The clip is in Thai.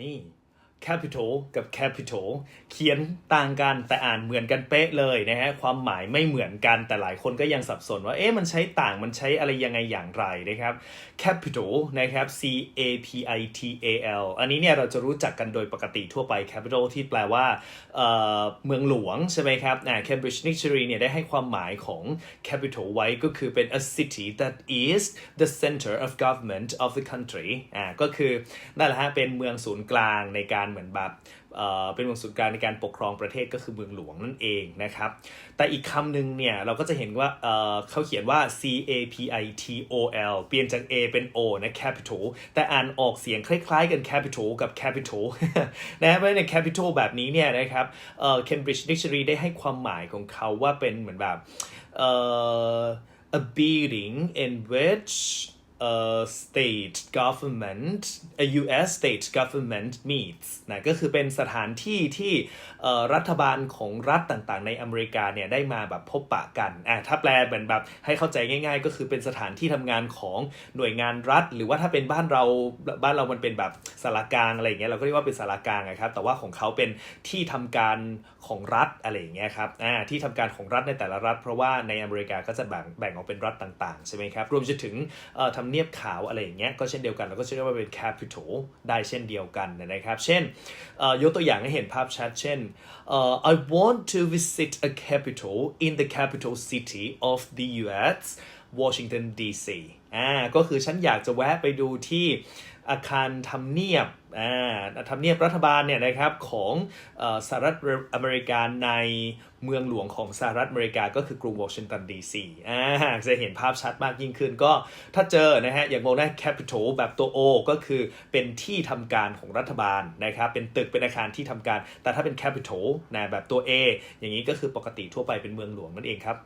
นี่ capital กับ capital เขียนต่างกันแต่อ่านเหมือนกันเป๊ะเลยนะฮะความหมายไม่เหมือนกันแต่หลายคนก็ยังสับสนว่าเอ๊ะมันใช้ต่างมันใช้อะไรยังไงอย่างไรนะครับ capital นะครับ c a p i t a l อันนี้เนี่ยเราจะรู้จักกันโดยปกติทั่วไป capital ที่แปลว่าเอ่อเมืองหลวงใช่ไหมครับอ่า Cambridge Dictionary เนี่ยได้ให้ความหมายของ capital ไว้ก็คือเป็น a city that is the center of government of the country อ่าก็คือนั่นแหละฮะเป็นเมืองศูนย์กลางในการเหมือนแบบเเป็นเมืองศูนย์กลางในการปกครองประเทศก็คือเมืองหลวงนั่นเองนะครับ แต่อีกคำหนึ่งเนี่ยเราก็จะเห็นว่าเเขาเขียนว่า C A P I T O L เปลี่ยนจาก A เป็น O นะ capital แต่อ่านออกเสียงคล้ายๆกัน capital กับ capital นะเพราะฉะนั้น capital แบบนี้เนี่ยนะครับ Cambridge Dictionary ได้ให้ความหมายของเขาว่าเป็นเหมือนแบบ a building in which a state government a U.S. state government meets นะก็คือเป็นสถานที่ที่เอ่อรัฐบาลของรัฐต่างๆ ในอเมริกาเนี่ยได้มาแบบพบปะกันอะถ้าแปลเหมือนแบบให้เข้าใจง่าย ๆ ก็คือเป็นสถานที่ทำงานของหน่วยงานรัฐ หรือว่าถ้าเป็นบ้านเราบ้านเรามันเป็นแบบสารกลางอะไรอย่างเงี้ยเราก็เรียกว่าเป็นสารกลางนะครับแต่ว่าของเขาเป็นที่ทำการของรัฐอะไรอย่างเงี้ยครับอ่าที่ทำการของรัฐในแต่ละรัฐ เพราะว่าในอเมริกาก็จะแบ่งแบ่งออกเป็นรัฐต่างๆใช่ไหมครับรวมจนถึงเอ่อทำเนียบขาวอะไรอย่างเงี้ยก็เช่นเดียวกันเราก็จะเรียกว่าเป็น capital ได้เช่นเดียวกันนะครับ เช่นยกตัวอย่างให้เห็นภาพชัด เช่น I want to visit a capital in the capital city of the US Washington DC อ่าก็คือฉันอยากจะแวะไปดูที่อาคารทำเนียบอ่าทำเนียบรัฐบาลเนี่ยนะครับของอสหรัฐอเมริกาในเมืองหลวงของสหรัฐอเมริกาก็คือกรุงวอชิงตันดีซีอ่าจะเห็นภาพชัดมากยิ่งขึ้นก็ถ้าเจอนะฮะอย่างงงนะ capital แบบตัว O ก็คือเป็นที่ทำการของรัฐบาลนะครับเป็นตึกเป็นอาคารที่ทำการ แต่ถ้าเป็น capital นะแบบตัว A อย่างนี้ก็คือปกติทั่วไปเป็นเมืองหลวงนั่นเองครับ